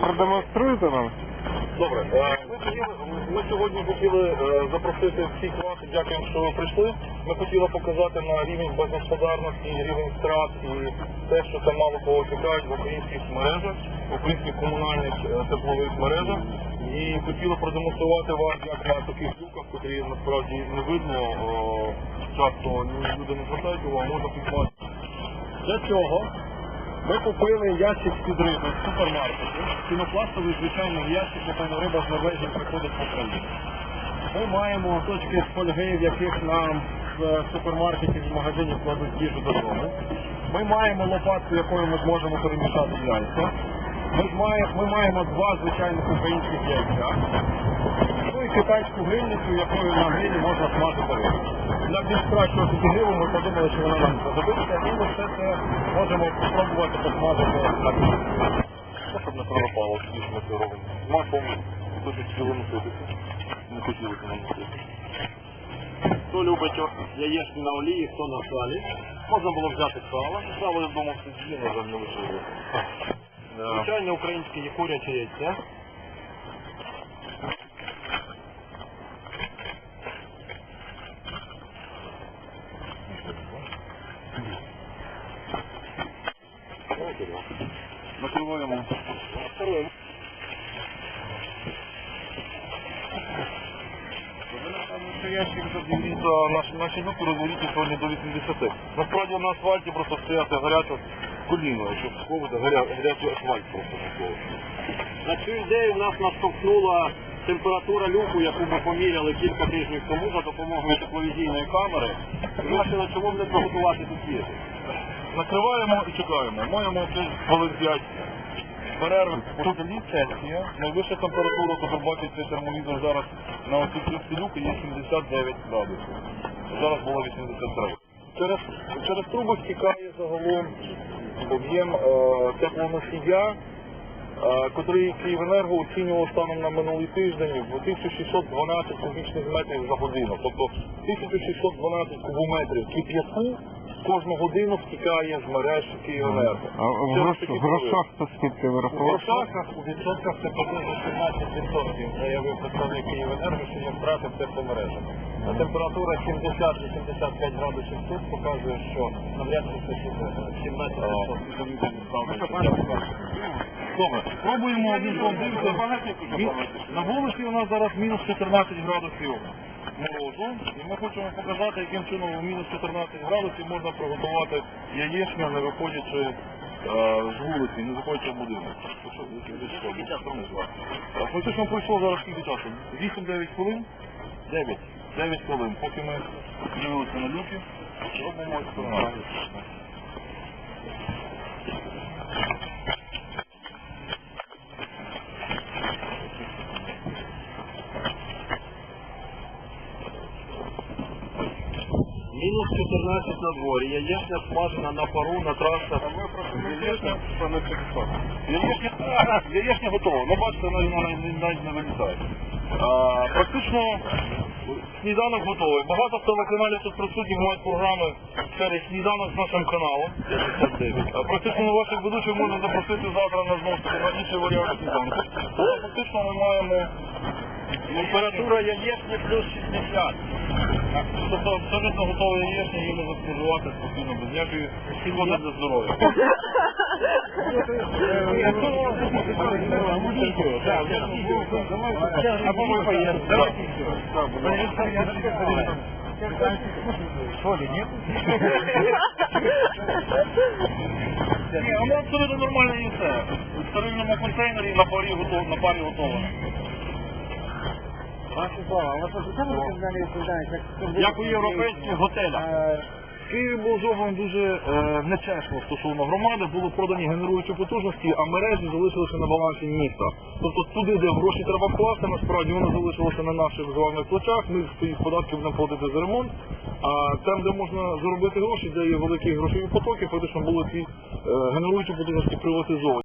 Продемонструйте нам. Добре, е, ми, хотіли, ми сьогодні хотіли е, запросити всіх вас, дякуємо, що ви прийшли. Ми хотіли показати на рівень безгосподарності, рівень страт і те, що там мало кого чекають в українських мережах, в українських комунальних е, теплових мережах. І хотіли продемонструвати вам, як на таких люках, котрі насправді не видно, е, часто люди не звертають увагу, можна підмати. Для цього ми купили ящик з-під риби в супермаркеті. Пінопластовий звичайний ящик, якому риба з Норвегії приходить в Україну. Ми маємо точки фольги, в яких нам з супермаркетів і магазинів кладуть їжу додому. Ми маємо лопатку, якою ми зможемо перемішати яйця. Ми маємо, ми маємо два звичайних українських яйця. Китайську грильницю, якою на грилі можна смажити рибу. Для більш кращого підігріву ми подумали, що вона нам знадобиться, і ми все це можемо спробувати посмажити на грилі. Щоб не прорапало, тоді що ми це робимо. З маслом дуже хотіли носитися. Не хотіли це нам носити. Хто любить яєчні на олії, хто на салі. Можна було взяти сало. Сало, я думав, що з'їли, на не лишили. Е, Звичайне українське є куряче яйце. Накриваємо. Що ящик за наші, наші розворіти сьогодні до 80. Насправді на асфальті просто стояти гаряче коліно, щоб сховати гаря, гарячий асфальт просто. На цю ідею нас наштовхнула температура люку, яку ми поміряли кілька тижнів тому за допомогою тепловізійної камери. Вирішили, чому б не приготувати тут їжу. Накриваємо і чекаємо. Маємо хвилин 5 перерви. Тут ліцензія, найвища температура, то бачить цей термовізор зараз на оцій цій люки є 79 градусів. Зараз було 83. Через, через труби стікає загалом об'єм е, теплоносія, е, котрий Київенерго оцінював станом на минулий тиждень в 1612 кубічних метрів за годину. Тобто 1612 кубометрів кип'ятку кожну годину стікає з мереж Київенерго. А в, Це грош, такі в грошах то скільки У вирахував? грошах, у відсотках це приблизно 17% заявив представник Київенерго, що є втрати в тепломережах. А температура 70-85 градусів тут показує, що навряд чи це ще 17%. Добре, пробуємо один дивитися. На вулиці у нас зараз мінус 14 градусів морозу. І ми хочемо показати, яким чином у мінус 14 градусів можна приготувати яєчню, не виходячи е, з вулиці, не заходячи в будинок. Фактично пройшло зараз скільки часу? 8-9 хвилин? 9. 9 хвилин. Поки ми дивилися на люки, робимо експеримент. Мінус 14 на дворі, яєчня смажена на пару, на трасах. Яєчня, це не Яєчня, яєчня готова. Ну бачите, вона навіть не вилітає. А, практично сніданок готовий. Багато телеканалів тут присутні мають програми серії сніданок з нашим каналом. 59. А практично на ваших ведучих можна запросити завтра на знову таки на інший варіант сніданку. Але фактично ми маємо Температура яєчні плюс 60. Тобто абсолютно готові яєчні, її можна споживати спокійно, без ніякої шкоди для здоров'я. Або ми поїдемо. Что ли, нет? Ні, воно абсолютно нормально і. В стерильному контейнері на парі готово, на парі готово. Як у європейських готелях. В Києві було зроблено дуже е, нечесно стосовно громади, були продані генеруючі потужності, а мережі залишилися на балансі міста. Тобто туди, де гроші треба вкласти, насправді вони залишилися на наших з вами плечах, ми своїх податків будемо платити за ремонт. А там, де можна заробити гроші, де є великі грошові потоки, фактично були ці е, генеруючі потужності приватизовані.